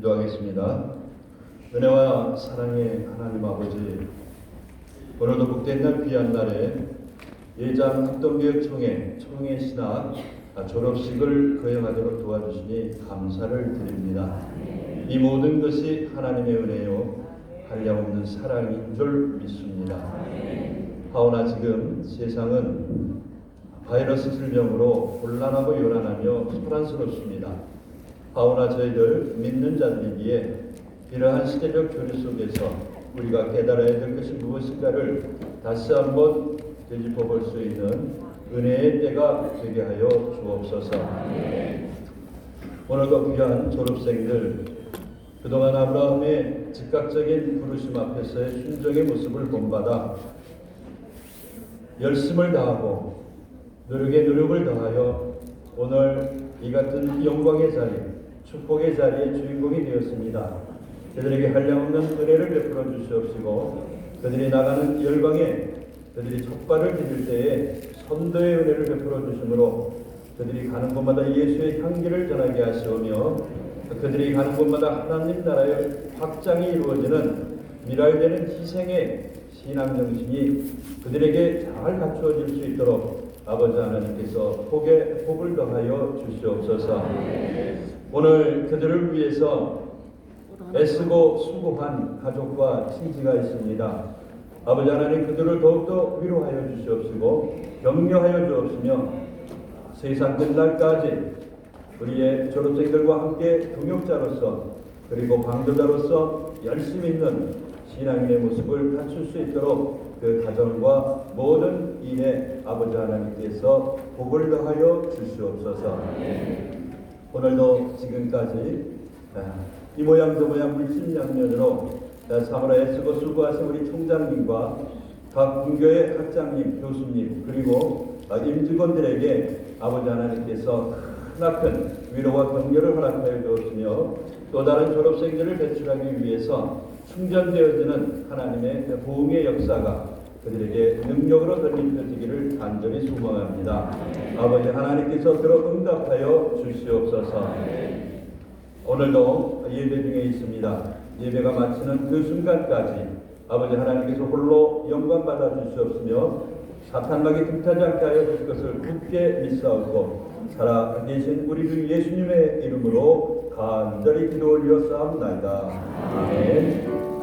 기도하겠습니다. 은혜와 사랑의 하나님 아버지, 오늘도 복된 날 귀한 날에 예장 합동교육총회 총회 신학 졸업식을 거행하도록 도와주시니 감사를 드립니다. 이 모든 것이 하나님의 은혜요 한량없는 사랑인 줄 믿습니다. 하오나 지금 세상은 바이러스 질병으로 곤란하고 요란하며 소란스럽습니다. 하오나 저희들 믿는 자들이기에 이러한 시대적 교리 속에서 우리가 깨달아야 될 것이 무엇인가를 다시 한번 되짚어 볼 수 있는 은혜의 때가 되게 하여 주옵소서. 오늘도 귀한 졸업생들 그동안 아브라함의 즉각적인 부르심 앞에서의 순종의 모습을 본받아 열심을 다하고 노력에 노력을 더하여 오늘 이 같은 영광의 자리, 축복의 자리의 주인공이 되었습니다. 그들에게 한량없는 은혜를 베풀어 주시옵시고 그들이 나가는 열방에 그들이 촉발을 드릴 때에 선도의 은혜를 베풀어 주심으로 그들이 가는 곳마다 예수의 향기를 전하게 하시오며 그들이 가는 곳마다 하나님 나라의 확장이 이루어지는 미랄되는 희생의 신앙 정신이 그들에게 잘 갖추어질 수 있도록 아버지 하나님께서 복에 복을 더하여 주시옵소서. 오늘 그들을 위해서 애쓰고 수고한 가족과 친지가 있습니다. 아버지 하나님 그들을 더욱더 위로하여 주시옵시고 격려하여 주옵시며 세상 끝날까지 우리의 졸업생들과 함께 동역자로서 그리고 방도자로서 열심히 있는 신앙인의 모습을 갖출 수 있도록 그 가정과 모든 일에 아버지 하나님께서 복을 더하여 주시옵소서. 오늘도 지금까지 아, 이 모양 저 모양 물심양면으로 사무라 애쓰고 수고하신 우리 총장님과 각 분교의 학장님, 교수님 그리고 아, 임직원들에게 아버지 하나님께서 크나큰 위로와 격려를 허락하여 주었으며 또 다른 졸업생들을 배출하기 위해서 충전되어지는 하나님의 보응의 역사가 그들에게 능력으로 던져지기를 간절히 소망합니다. 아버지 하나님께서 들어 응답하여 주시옵소서. 오늘도 예배 중에 있습니다. 예배가 마치는 그 순간까지 아버지 하나님께서 홀로 영광 받아 주시옵으며 사탄막이 틈타지 않게 하여 줄 것을 굳게 믿사옵고 살아계신 우리 주 예수님의 이름으로 간절히 기도 올려 싸움나이다. 아멘.